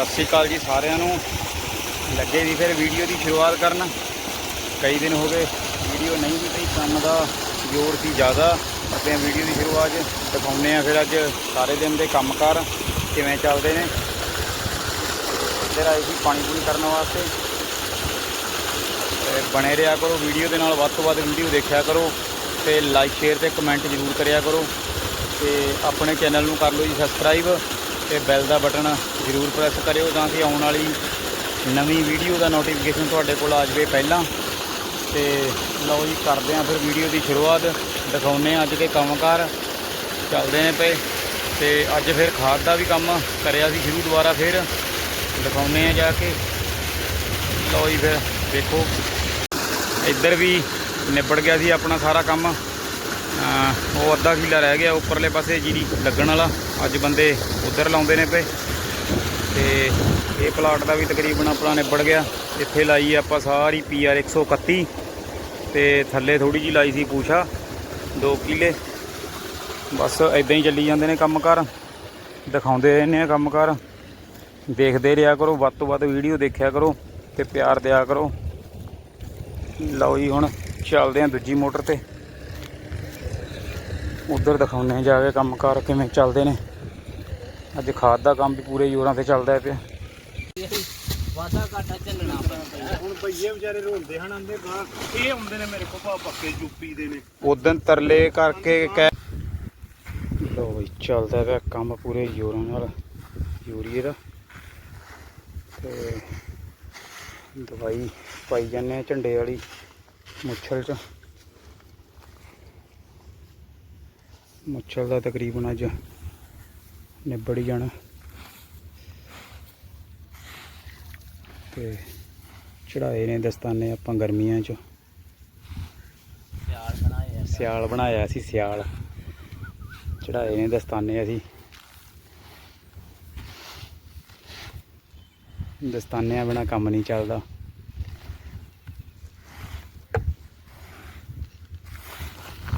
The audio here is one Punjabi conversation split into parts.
ਸਤਿ ਸ਼੍ਰੀ ਅਕਾਲ ਜੀ ਸਾਰਿਆਂ ਨੂੰ। ਲੱਗੇ ਵੀ ਫਿਰ ਵੀਡੀਓ ਦੀ ਸ਼ੁਰੂਆਤ ਕਰਨ। ਕਈ ਦਿਨ ਹੋ ਗਏ ਵੀਡੀਓ ਨਹੀਂ ਵੀ ਪਈ, ਕੰਮ ਦਾ ਜ਼ੋਰ ਸੀ ਜ਼ਿਆਦਾ। ਅਤੇ ਵੀਡੀਓ ਦੀ ਸ਼ੁਰੂਆਤ ਦਿਖਾਉਂਦੇ ਆ ਫਿਰ ਅੱਜ ਸਾਰੇ ਦਿਨ ਦੇ ਕੰਮਕਾਰ ਕਿਵੇਂ ਚੱਲਦੇ ਨੇ। ਇੱਧਰ ਆਏ ਸੀ ਪਾਣੀ ਪੂਣੀ ਕਰਨ ਵਾਸਤੇ। ਬਣੇ ਰਿਹਾ ਕਰੋ ਵੀਡੀਓ ਦੇ ਨਾਲ, ਵੱਧ ਤੋਂ ਵੱਧ ਵੀਡੀਓ ਦੇਖਿਆ ਕਰੋ। ਤੇ ਲਾਈਕ ਸ਼ੇਅਰ ਤੇ ਕਮੈਂਟ ਜ਼ਰੂਰ ਕਰਿਆ ਕਰੋ। ਤੇ ਆਪਣੇ ਚੈਨਲ ਨੂੰ ਕਰ ਲਓ ਜੀ ਸਬਸਕ੍ਰਾਈਬ ਤੇ ਬੈਲ ਦਾ ਬਟਨ ਜ਼ਰੂਰ ਪ੍ਰੈਸ ਕਰਿਓ ਤਾਂ ਕਿ ਆਉਣ ਵਾਲੀ ਨਵੀਂ ਵੀਡੀਓ ਦਾ ਨੋਟੀਫਿਕੇਸ਼ਨ ਤੁਹਾਡੇ ਕੋਲ ਆ ਜਾਵੇ ਪਹਿਲਾਂ। ਤੇ ਲਓ ਜੀ, ਕਰਦੇ ਆਂ ਫਿਰ ਵੀਡੀਓ ਦੀ ਸ਼ੁਰੂਆਤ। ਦਿਖਾਉਂਦੇ ਆਂ ਅੱਜ ਦੇ ਕੰਮਕਾਰ। ਚੱਲਦੇ ਨੇ ਪਏ। ਤੇ ਅੱਜ ਫਿਰ ਖਾਦ ਦਾ ਵੀ ਕੰਮ ਕਰਿਆ ਸੀ ਸ਼ੁਰੂ ਦੁਬਾਰਾ ਫਿਰ। ਦਿਖਾਉਂਦੇ ਆਂ ਜਾ ਕੇ। ਲਓ ਜੀ ਫਿਰ, ਦੇਖੋ। ਇੱਧਰ ਵੀ ਨਿਬੜ ਗਿਆ ਸੀ ਆਪਣਾ ਸਾਰਾ ਕੰਮ। ਉਹ ਅੱਧਾ ਕਿਲਾ ਰਹਿ ਗਿਆ, ਉੱਪਰਲੇ ਪਾਸੇ ਜੀਰੀ ਲੱਗਣ ਵਾਲਾ। ਅੱਜ ਬੰਦੇ ਉਧਰ ਲਾਉਂਦੇ ਨੇ ਪਏ। ਤੇ ਇਹ ਪਲਾਟ ਦਾ ਵੀ ਤਕਰੀਬਨ ਆਪਣਾ ਨਿਬੜ ਗਿਆ। ਇੱਥੇ ਲਾਈ ਆਪਾਂ ਸਾਰੀ ਪੀਆਰ 131 ਤੇ ਥੱਲੇ ਥੋੜੀ ਜੀ ਲਾਈ ਸੀ ਪੂਛਾ 2 ਕਿੱਲੇ। ਬਸ ਇਦਾਂ ਹੀ ਚੱਲੀ ਜਾਂਦੇ ਨੇ ਕੰਮਕਾਰ। ਦਿਖਾਉਂਦੇ ਰਹਿੰਦੇ ਆ ਕੰਮਕਾਰ। ਦੇਖਦੇ ਰਿਹਾ ਕਰੋ, ਵੱਧ ਤੋਂ ਵੱਧ ਵੀਡੀਓ ਦੇਖਿਆ ਕਰੋ ਤੇ ਪਿਆਰ ਦਿਆ ਕਰੋ। ਲਓ ਜੀ ਹੁਣ ਚੱਲਦੇ ਆਂ ਦੂਜੀ ਮੋਟਰ ਤੇ। ਉਧਰ ਦਿਖਾਉਂਦੇ ਆ ਜਾ ਕੇ ਕੰਮਕਾਰ ਕਿਵੇਂ ਚੱਲਦੇ ਨੇ। ਅੱਜ ਖਾਦ ਦਾ ਕੰਮ ਵੀ ਪੂਰੇ ਜ਼ੋਰਾਂ ਤੇ ਚੱਲਦਾ ਪਿਆ। ਵਾਦਾ ਘਾਟਾ ਚੱਲਣਾ ਪੈਂਦਾ ਹੁਣ ਭਈਏ ਵਿਚਾਰੇ ਰੋਂਦੇ ਹਨ ਆਂਦੇ ਗਾਂ ਇਹ ਆਉਂਦੇ ਨੇ ਮੇਰੇ ਕੋਲ ਭਾ ਪੱਕੇ ਯੂਪੀ ਦੇ ਨੇ। ਉਦੋਂ ਤਰਲੇ ਕਰਕੇ ਕਹਿ ਲੋ ਬਈ ਚੱਲਦਾ ਪਿਆ ਕੰਮ ਪੂਰੇ ਜ਼ੋਰਾਂ ਨਾਲ ਯੂਰੀਏ ਦਾ। ਤੇ ਦਵਾਈ ਪਾਈ ਜਾਂਦੇ ਆ ਝੰਡੇ ਵਾਲੀ ਮੁੱਛਲ ਚ। ਮੁੱਛਲ ਦਾ ਤਕਰੀਬਨ ਅੱਜ ਨਿਬੜ ਜਾਣਾ। ਤੇ ਚੜਾਏ ਨੇ ਦਸਤਾਨੇ ਆਪਾਂ ਗਰਮੀਆਂ ਚ। ਪਿਆਰ ਬਣਾਏ ਆ। ਸਿਆਲ ਬਣਾਇਆ ਸੀ ਸਿਆਲ। ਚੜਾਏ ਨੇ ਦਸਤਾਨੇ ਅਸੀਂ। ਦਸਤਾਨਿਆਂ ਬਿਨਾ ਕੰਮ ਨਹੀਂ ਚੱਲਦਾ।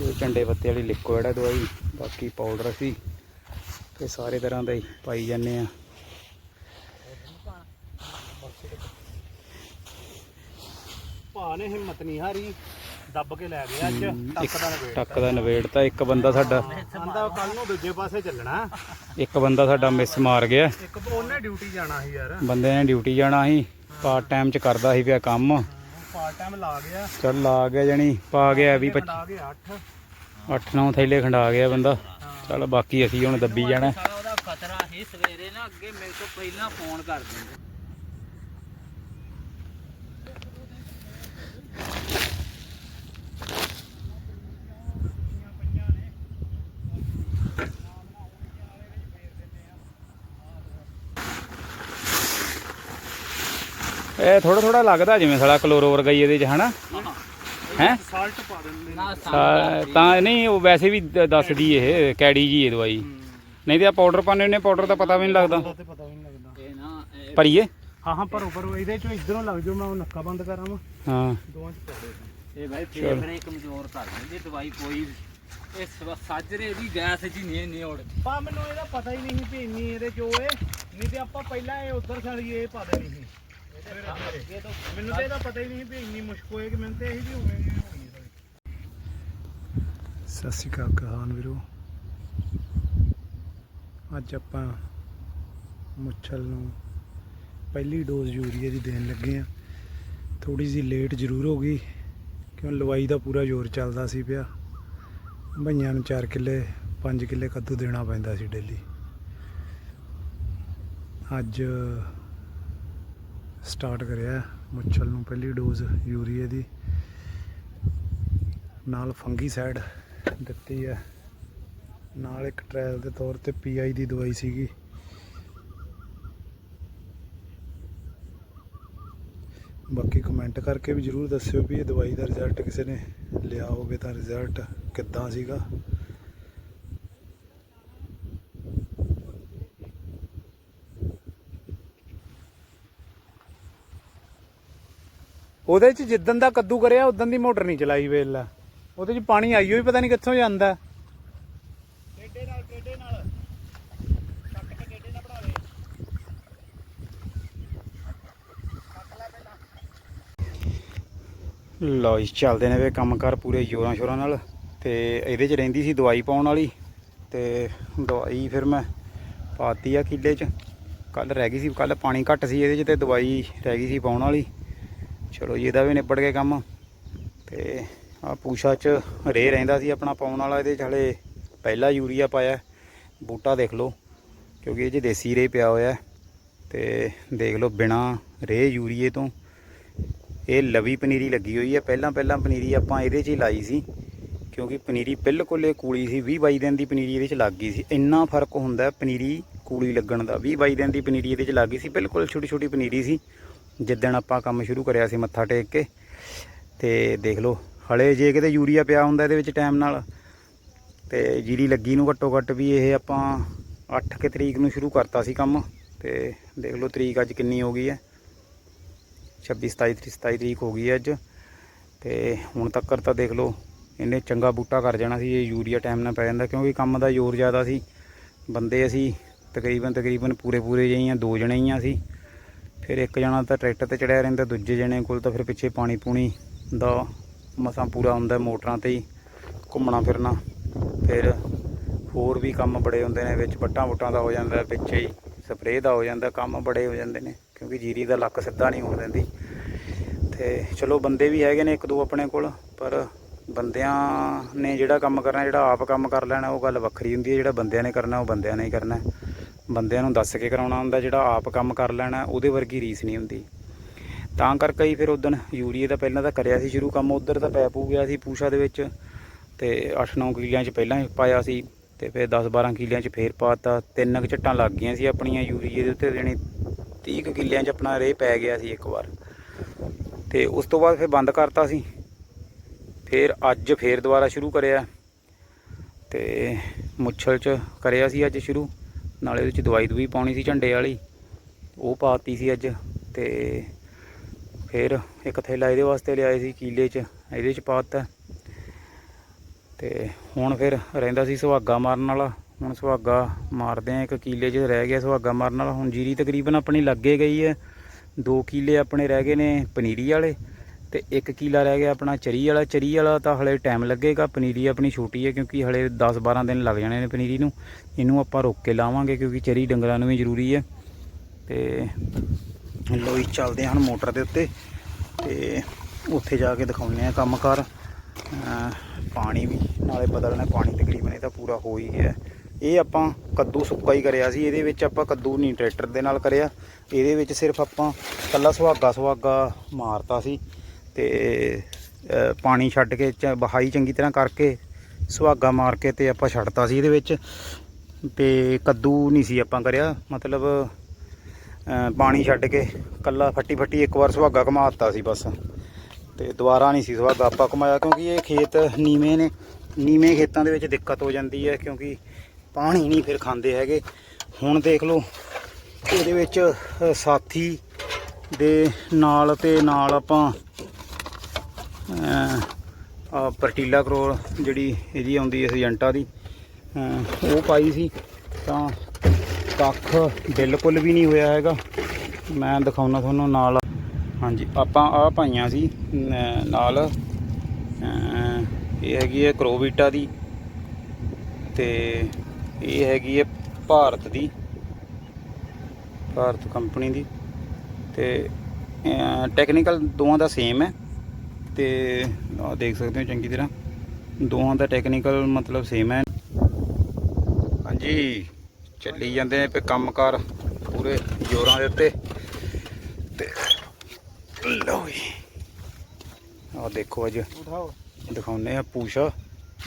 ਇਹ ਝੰਡੇ ਪੱਤੇ ਵਾਲੀ ਲਿਕੁਇਡ ਹੈ ਦਵਾਈ ਬਾਕੀ ਪਾਊਡਰ ਸੀ। ਤੇ ਸਾਰੇ ਤਰ੍ਹਾਂ ਦਾ ਹੀ ਪਾਈ ਜਾਂਦੇ ਆ। ਭਾ ਨੇ ਹਿੰਮਤ ਨਹੀਂ ਹਾਰੀ ਦੱਬ ਕੇ ਲੈ ਗਿਆ ਅੱਜ ਟੱਕ ਦਾ ਨਵੇੜ ਟੱਕ ਦਾ ਨਵੇੜਤਾ ਇੱਕ ਬੰਦਾ ਸਾਡਾ ਆਂਦਾ ਕੱਲ ਨੂੰ ਦੂਜੇ ਪਾਸੇ ਚੱਲਣਾ। ਇੱਕ ਬੰਦਾ ਸਾਡਾ ਮਿਸ ਮਾਰ ਗਿਆ। ਇੱਕ ਉਹਨੇ ਡਿਊਟੀ ਜਾਣਾ ਸੀ ਯਾਰ। ਬੰਦੇ ਨੇ ਡਿਊਟੀ ਜਾਣਾ ਸੀ ਪਾਰਟ ਟਾਈਮ ਚ ਕਰਦਾ ਸੀ ਪਿਆ ਕੰਮ। ਪਾਰਟ ਟਾਈਮ ਲਾ ਗਿਆ। ਚੱਲ ਆ ਗਿਆ ਜਣੀ ਪਾ ਗਿਆ ਵੀ ਲਾ ਕੇ 8 8-9 ਥੈਲੇ ਖੰਡਾ ਗਿਆ ਬੰਦਾ। ਚੱਲ ਬਾਕੀ ਅਸੀਂ ਹੁਣ ਦੱਬੀ ਜਾਣਾ। ਉਹਦਾ ਖਤਰਾ ਸਵੇਰੇ ਨਾ ਅੱਗੇ ਮੇਰੇ ਤੋਂ ਪਹਿਲਾਂ ਫੋਨ ਕਰ ਦਿੰਦੇ। ਇਹ ਥੋੜਾ ਥੋੜਾ ਲੱਗਦਾ ਜਿਵੇਂ ਸਾਲਾ ਕਲੋਰੋ ਵਰਗਾ ਹੀ ਇਹਦੇ ਚ ਹਨਾ? ਹੈ? ਸਾਲਟ ਪਾ ਦਿੰਦੇ ਨੇ। ਤਾਂ ਨਹੀਂ ਉਹ ਵੈਸੇ ਵੀ ਦ- ਦੱਸਦੀ ਇਹ ਕੈੜੀ ਜੀ ਇਹ ਦਵਾਈ। ਨਹੀਂ ਤੇ ਆ ਪਾਊਡਰ ਪਾਣੇ ਨੇ ਪਾਊਡਰ ਦਾ ਪਤਾ ਵੀ ਨਹੀਂ ਲੱਗਦਾ। ਤੇ ਪਤਾ ਵੀ ਨਹੀਂ ਲੱਗਦਾ। ਇਹ ਨਾ ਇਹ ਭਰੀਏ? ਹਾਂ ਹਾਂ ਭਰੋ ਭਰੋ ਇਹਦੇ ਚੋਂ ਇਧਰੋਂ ਲੱਗ ਜਾਓ ਮੈਂ ਉਹ ਨੱਕਾ ਬੰਦ ਕਰਾਂ ਵਾ ਹਾਂ। ਦੋਵਾਂ ਚ ਪਾ ਦੇ ਇਹ ਭਾਈ ਫੇਫੜੇ ਕਮਜ਼ੋਰ ਕਰ ਦਿੰਦੀ ਦਵਾਈ ਕੋਈ ਇਹ ਸ- ਸਾਜਰੇ ਦੀ ਗੈਸ ਜੀ ਨਹੀਂ ਨਹੀਂ ਉੜਦੀ ਪਾ ਮੈਨੂੰ ਇਹਦਾ ਪਤਾ ਹੀ ਨਹੀਂ ਵੀ ਇੰਨੀ ਇਹਦੇ ਚੋਂ ਏ ਨਹੀਂ ਤੇ ਆਪਾਂ ਪਹਿਲਾਂ ਇਹ ਉਧਰ ਛੜੀ ਇਹ ਪਾ ਦੇਣੀ ਸੀ। ਮੈਨੂੰ ਤੇ ਇਹਦਾ ਪਤਾ ਹੀ ਨਹੀਂ ਵੀ ਇੰਨੀ ਮੁਸ਼ਕ ਹੋਏਗੀ ਮੈਨੂੰ ਤੇ ਇਹੀ ਵੀ ਹੋਵੇਗੀ ਸਤਿ ਸ਼੍ਰੀ ਅਕਾਲ ਕਹਾਨ ਵੀਰੋ। ਅੱਜ ਆਪਾਂ ਮੁੱਛਲ ਨੂੰ ਪਹਿਲੀ ਡੋਜ਼ ਯੂਰੀਆ ਦੀ ਦੇਣ ਲੱਗੇ ਆ ਥੋੜੀ ਜਿਹੀ ਲੇਟ ਜ਼ਰੂਰ ਹੋ ਗਈ, ਕਿਉਂ ਲਵਾਈ ਦਾ ਪੂਰਾ ਜ਼ੋਰ ਚੱਲਦਾ ਸੀ ਪਿਆ। ਭਈਆਂ ਨੂੰ 4 ਕਿੱਲੇ 5 ਕਿੱਲੇ ਕੱਦੂ ਦੇਣਾ ਪੈਂਦਾ ਸੀ ਡੇਲੀ ਅੱਜ ਸਟਾਰਟ ਕਰਿਆ ਮੁੱਛਲ ਨੂੰ ਪਹਿਲੀ ਡੋਜ਼ ਯੂਰੀਏ ਦੀ। ਨਾਲ ਫੰਗੀਸਾਈਡ ਦਿੱਤੀ ਹੈ ਨਾਲ ਇੱਕ ਟ੍ਰਾਇਲ ਦੇ ਤੌਰ ਤੇ ਪੀਆਈ ਦੀ ਦਵਾਈ ਸੀਗੀ। ਬਾਕੀ ਕਮੈਂਟ ਕਰਕੇ ਵੀ ਜਰੂਰ ਦੱਸਿਓ ਵੀ ਇਹ ਦਵਾਈ ਦਾ ਰਿਜ਼ਲਟ ਕਿਸੇ ਨੇ ਲਿਆ ਹੋਵੇ ਤਾਂ ਰਿਜ਼ਲਟ ਕਿੱਦਾਂ ਸੀਗਾ। ਉਹਦੇ 'ਚ ਜਿੱਦਨ ਦਾ ਕੱਦੂ ਕਰਿਆ ਉਦੋਂ ਦੀ ਮੋਟਰ ਨਹੀਂ ਚਲਾਈ ਵੇਲਾ ਉਹਦੇ 'ਚ ਪਾਣੀ ਆਈਓ ਹੀ ਪਤਾ ਨਹੀਂ ਕਿੱਥੋਂ ਜਾਂਦਾ। ਡੇਡੇ ਨਾਲ ਡੇਡੇ ਨਾਲ। ਕੱਟ ਕੇ ਡੇਡੇ ਨਾਲ ਬਣਾਵੇ ਲਓ ਜੀ ਚੱਲਦੇ ਨੇ ਵੇ ਕੰਮਕਾਰ ਪੂਰੇ ਜੋਰਾਂ ਸ਼ੋਰਾਂ ਨਾਲ। ਤੇ ਇਹਦੇ 'ਚ ਰਹਿੰਦੀ ਸੀ ਦਵਾਈ ਪਾਉਣ ਵਾਲੀ। ਤੇ ਦਵਾਈ ਫਿਰ ਮੈਂ ਪਾਤੀ ਆ ਕਿੱਲੇ 'ਚ। ਕੱਲ ਰਹਿ ਗਈ ਸੀ ਕੱਲ ਪਾਣੀ ਘੱਟ ਸੀ ਇਹਦੇ 'ਚ ਤੇ ਦਵਾਈ ਰਹਿ ਗਈ ਸੀ ਪਾਉਣ ਵਾਲੀ। ਚਲੋ ਜੀ, ਇਹਦਾ ਵੀ ਨਿਬੜ ਗਿਆ ਕੰਮ। ਤੇ ਆ ਪੂਛਾ 'ਚ ਰੇ ਰਹਿੰਦਾ ਸੀ ਆਪਣਾ ਪਾਉਣ ਵਾਲਾ, ਇਹਦੇ 'ਚ ਹਲੇ ਪਹਿਲਾ ਯੂਰੀਆ ਪਾਇਆ। ਬੂਟਾ ਦੇਖ ਲਓ, ਕਿਉਂਕਿ ਇਹ 'ਚ ਦੇਸੀ ਰੇ ਪਿਆ ਹੋਇਆ ਹੈ। ਤੇ ਦੇਖ ਲਓ, ਬਿਨਾ ਰੇ ਯੂਰੀਏ ਤੋਂ ਇਹ ਲਵੀ ਪਨੀਰੀ ਲੱਗੀ ਹੋਈ ਹੈ। ਪਹਿਲਾਂ ਪਹਿਲਾਂ ਪਨੀਰੀ ਆਪਾਂ ਇਹਦੇ 'ਚ ਹੀ ਲਾਈ ਸੀ, ਕਿਉਂਕਿ ਪਨੀਰੀ ਬਿਲਕੁਲ ਇਹ ਕੂਲੀ ਸੀ। 20 22 ਦਿਨ ਦੀ ਪਨੀਰੀ ਇਹਦੇ 'ਚ ਲੱਗ ਗਈ ਸੀ। ਇੰਨਾ ਫ਼ਰਕ ਹੁੰਦਾ ਪਨੀਰੀ ਕੂਲੀ ਲੱਗਣ ਦਾ। 20 22 ਦਿਨ ਦੀ ਪਨੀਰੀ ਇਹਦੇ 'ਚ ਲੱਗ ਗਈ ਸੀ। ਬਿਲਕੁਲ ਛੋਟੀ ਛੋਟੀ ਪਨੀਰੀ ਸੀ। ਜਿੱਦਣ ਆਪਾਂ ਕੰਮ ਸ਼ੁਰੂ ਕਰਿਆ ਸੀ ਮੱਥਾ ਟੇਕ ਕੇ, ਤੇ ਦੇਖ ਲਓ, ਹਲੇ ਜੇ ਕਿਤੇ ਯੂਰੀਆ ਪਿਆ ਹੁੰਦਾ ਇਹਦੇ ਵਿੱਚ ਟਾਈਮ ਨਾਲ, ਤੇ ਜੀਰੀ ਲੱਗੀ ਨੂੰ ਘੱਟੋ ਘੱਟ ਵੀ ਇਹ ਆਪਾਂ 8 ਕਿ ਤਰੀਕ ਨੂੰ ਸ਼ੁਰੂ ਕਰਤਾ ਸੀ ਕੰਮ, ਤੇ ਦੇਖ ਲਓ ਤਰੀਕ ਅੱਜ ਕਿੰਨੀ ਹੋ ਗਈ ਹੈ। 26 27 ਤਰੀਕ 27 ਤਰੀਕ ਹੋ ਗਈ ਹੈ ਅੱਜ, ਤੇ ਹੁਣ ਤੱਕ ਤਾਂ ਦੇਖ ਲਓ, ਇਹਨੇ ਚੰਗਾ ਬੂਟਾ ਕਰ ਜਾਣਾ ਸੀ, ਇਹ ਯੂਰੀਆ ਟਾਈਮ ਨਾਲ ਪੈ ਜਾਂਦਾ, ਕਿਉਂਕਿ ਕੰਮ ਦਾ ਜ਼ੋਰ ਜ਼ਿਆਦਾ ਸੀ। ਬੰਦੇ ਅਸੀਂ ਤਕਰੀਬਨ ਤਕਰੀਬਨ ਪੂਰੇ ਪੂਰੇ ਜਿਹੀਆਂ ਦੋ ਜਣੇ ਹੀ ਆ ਸੀ ਫਿਰ ਇੱਕ ਜਣਾ ਤਾਂ ਟਰੈਕਟਰ ਤੇ ਚੜਿਆ ਰਹਿੰਦਾ, ਦੂਜੇ ਜਣੇ ਕੋਲ ਤਾਂ ਫਿਰ ਪਿੱਛੇ ਪਾਣੀ ਪੂਣੀ ਦਾ ਮਸਾਂ ਪੂਰਾ ਹੁੰਦਾ ਮੋਟਰਾਂ ਤੇ ਹੀ ਘੁੰਮਣਾ ਫਿਰਨਾ। ਫਿਰ ਹੋਰ ਵੀ ਕੰਮ ਬੜੇ ਹੁੰਦੇ ਨੇ, ਵਿੱਚ ਵੱਟਾਂ ਵੁੱਟਾਂ ਦਾ ਹੋ ਜਾਂਦਾ, ਪਿੱਛੇ ਹੀ ਸਪਰੇਅ ਦਾ ਹੋ ਜਾਂਦਾ, ਕੰਮ ਬੜੇ ਹੋ ਜਾਂਦੇ ਨੇ, ਕਿਉਂਕਿ ਜੀਰੀ ਦਾ ਲੱਕ ਸਿੱਧਾ ਨਹੀਂ ਹੋਣ ਦਿੰਦੀ। ਤੇ ਚਲੋ ਬੰਦੇ ਵੀ ਹੈਗੇ ਨੇ ਇੱਕ ਦੋ ਆਪਣੇ ਕੋਲ, ਪਰ ਬੰਦਿਆਂ ਨੇ ਜਿਹੜਾ ਕੰਮ ਕਰਨਾ, ਜਿਹੜਾ ਆਪ ਕੰਮ ਕਰ ਲੈਣਾ, ਉਹ ਗੱਲ ਵੱਖਰੀ ਹੁੰਦੀ ਹੈ, ਜਿਹੜਾ ਬੰਦਿਆਂ ਨੇ ਕਰਨਾ, ਉਹ ਬੰਦਿਆਂ ਨੇ ਹੀ ਕਰਨਾ। ਬੰਦਿਆਂ ਨੂੰ ਦੱਸ ਕੇ ਕਰਾਉਣਾ ਹੁੰਦਾ ਜਿਹੜਾ ਆਪ ਕੰਮ ਕਰ ਲੈਣਾ, ਉਹਦੇ ਵਰਗੀ ਰੀਸ ਨਹੀਂ ਹੁੰਦੀ। ਤਾਂ ਕਰਕੇ ਹੀ ਫਿਰ ਉਦੋਂ ਯੂਰੀਏ ਦਾ ਪਹਿਲਾਂ ਤਾਂ ਕਰਿਆ ਸੀ ਸ਼ੁਰੂ, ਕੰਮ ਉਧਰ ਤਾਂ ਪੈ ਪੂ ਗਿਆ ਸੀ ਪੂਸ਼ਾ ਦੇ ਵਿੱਚ। ਤੇ 8-9 ਕਿੱਲਿਆਂ 'ਚ ਪਹਿਲਾਂ ਹੀ ਪਾਇਆ ਸੀ ਤੇ ਫਿਰ 10-12 ਕਿੱਲਿਆਂ 'ਚ ਫੇਰ ਪਾਤਾ। ਤਿੰਨ ਕੁ ਝੱਟਾਂ ਲੱਗ ਗਈਆਂ ਸੀ ਆਪਣੀਆਂ ਯੂਰੀਏ ਦੇ ਉੱਤੇ, ਜਾਣੀ 30 ਕੁ ਕਿੱਲਿਆਂ 'ਚ ਆਪਣਾ ਰੇ ਪੈ ਗਿਆ ਸੀ ਇੱਕ ਵਾਰ। ਤੇ ਉਸ ਤੋਂ ਬਾਅਦ ਫਿਰ ਬੰਦ ਕਰਤਾ ਸੀ। ਫਿਰ ਅੱਜ ਫੇਰ ਦੁਬਾਰਾ ਸ਼ੁਰੂ ਕਰਿਆ। ਤੇ ਮੁੱਛਲ 'ਚ ਕਰਿਆ ਸੀ ਅੱਜ ਸ਼ੁਰੂ। ਨਾਲੇ ਉਹਦੇ 'ਚ ਦਵਾਈ ਦੂਈ ਪਾਉਣੀ ਸੀ ਝੰਡੇ ਵਾਲੀ, ਉਹ ਪਾਤੀ ਸੀ ਅੱਜ ਤੇ ਫਿਰ ਇੱਕ ਥੈਲਾ ਇਹਦੇ ਵਾਸਤੇ ਲਿਆਏ ਸੀ ਕੀਲੇ 'ਚ, ਇਹਦੇ 'ਚ ਪਾਤਾ। ਤੇ ਹੁਣ ਫਿਰ ਰਹਿੰਦਾ ਸੀ ਸੁਹਾਗਾ ਮਾਰਨ ਵਾਲਾ, ਹੁਣ ਸੁਹਾਗਾ ਮਾਰਦੇ ਆ ਇੱਕ ਕੀਲੇ 'ਚ ਰਹਿ ਗਿਆ ਸੁਹਾਗਾ ਮਾਰਨ ਵਾਲਾ। ਹੁਣ ਜੀਰੀ ਤਕਰੀਬਨ ਆਪਣੀ ਲੱਗੇ ਗਈ ਹੈ, ਦੋ ਕੀਲੇ ਆਪਣੇ ਰਹਿ ਗਏ ਨੇ ਪਨੀਰੀ ਵਾਲੇ। ਤੇ ਇੱਕ ਕਿਲਾ ਰਹਿ ਗਿਆ ਆਪਣਾ ਚਰੀ ਵਾਲਾ। ਚਰੀ ਵਾਲਾ ਤਾਂ ਹਲੇ ਟਾਈਮ ਲੱਗੇਗਾ। ਪਨੀਰੀ ਆਪਣੀ ਛੋਟੀ ਹੈ ਕਿਉਂਕਿ ਹਲੇ 10-12 ਦਿਨ ਲੱਗ ਜਾਣੇ ਨੇ ਪਨੀਰੀ ਨੂੰ। ਇਹਨੂੰ ਆਪਾਂ ਰੋਕ ਕੇ ਲਾਵਾਂਗੇ ਕਿਉਂਕਿ ਚਰੀ ਡੰਗਰਾਂ ਨੂੰ ਵੀ ਜ਼ਰੂਰੀ ਹੈ। ਤੇ ਲੋਈ ਚੱਲਦੇ ਹਨ ਮੋਟਰ ਦੇ ਉੱਤੇ। ਤੇ ਉੱਥੇ ਜਾ ਕੇ ਦਿਖਾਉਂਦੇ ਆ ਕੰਮਕਾਰ। ਅਮ ਪਾਣੀ ਵੀ ਨਾਲੇ ਬਦਲਣਾ ਪਾਣੀ ਤਕਰੀਬਨ ਇਹ ਤਾਂ ਪੂਰਾ ਹੋ ਹੀ ਗਿਆ। ਇਹ ਆਪਾਂ ਕੱਦੂ ਸੁੱਕਾ ਹੀ ਕਰਿਆ ਸੀ। ਇਹਦੇ ਵਿੱਚ ਆਪਾਂ ਕੱਦੂ ਨਹੀਂ ਟਰੈਕਟਰ ਦੇ ਨਾਲ ਕਰਿਆ। ਇਹਦੇ ਵਿੱਚ ਸਿਰਫ ਆਪਾਂ ਕੱਲਾ ਸੁਹਾਗਾ ਸੁਹਾਗਾ ਮਾਰਤਾ ਸੀ। ਤੇ ਪਾਣੀ ਛੱਡ ਕੇ ਚ- ਬਹਾਈ ਚੰਗੀ ਤਰ੍ਹਾਂ ਕਰਕੇ ਸੁਹਾਗਾ ਮਾਰ ਕੇ ਤੇ ਆਪਾਂ ਛੱਡਤਾ ਸੀ ਇਹਦੇ ਵਿੱਚ। ਤੇ ਕੱਦੂ ਨਹੀਂ ਸੀ ਆਪਾਂ ਕਰਿਆ, ਮਤਲਬ ਪਾਣੀ ਛੱਡ ਕੇ ਕੱਲਾ ਫੱਟੀ ਫੱਟੀ ਇੱਕ ਵਾਰ ਸੁਹਾਗਾ ਘਮਾਤਾ ਸੀ ਬਸ। ਤੇ ਦੁਬਾਰਾ ਨਹੀਂ ਸੀ ਸੁਹਾਗਾ ਆਪਾਂ ਘਮਾਇਆ ਕਿਉਂਕਿ ਇਹ ਖੇਤ ਨੀਵੇਂ ਨੇ, ਨੀਵੇਂ ਖੇਤਾਂ ਦੇ ਵਿੱਚ ਦਿੱਕਤ ਹੋ ਜਾਂਦੀ ਹੈ ਕਿਉਂਕਿ ਪਾਣੀ ਨਹੀਂ ਫਿਰ ਖਾਂਦੇ ਹੈਗੇ। ਹੁਣ ਦੇਖ ਲਓ, ਇਹਦੇ ਵਿੱਚ ਸਾਥੀ ਦੇ ਨਾਲ ਤੇ ਨਾਲ ਆਪਾਂ ਪਰਟੀਲਾ ਕਰੋਲ ਜਿਹੜੀ ਇਹਦੀ ਆਉਂਦੀ ਹੈ ਏਜੰਟਾ ਦੀ। ਉਹ ਪਾਈ ਸੀ, ਤਾਂ ਕੱਖ ਬਿਲਕੁਲ ਵੀ ਨਹੀਂ ਹੋਇਆ ਹੈਗਾ। ਮੈਂ ਦਿਖਾਉਣਾ ਤੁਹਾਨੂੰ ਨਾਲ। ਹਾਂਜੀ, ਆਪਾਂ ਆ ਪਾਈਆਂ ਸੀ ਨਾਲ। ਇਹ ਹੈਗੀ ਹੈ ਕਰੋਵੀਟਾ ਦੀ, ਤੇ ਇਹ ਹੈਗੀ ਹੈ ਭਾਰਤ ਦੀ, ਭਾਰਤ ਕੰਪਨੀ ਦੀ। ਤੇ ਟੈਕਨੀਕਲ ਦੋਵਾਂ ਦਾ ਸੇਮ ਹੈ। ਤੇ ਆ ਦੇਖ ਸਕਦੇ ਹੋ ਚੰਗੀ ਤਰ੍ਹਾਂ। ਦੋਹਾਂ ਦਾ ਟੈਕਨੀਕਲ ਮਤਲਬ ਸੇਮ ਹੈ। ਹਾਂਜੀ ਚੱਲੀ ਜਾਂਦੇ ਨੇ ਪੇ ਕੰਮਕਾਰ ਪੂਰੇ ਜ਼ੋਰਾਂ ਦੇ ਉੱਤੇ। ਤੇ ਲਓ ਜੀ। ਆ ਦੇਖੋ ਅੱਜ। ਉਠਾਓ। ਦਿਖਾਉਨੇ ਆ ਪੂਛਾ।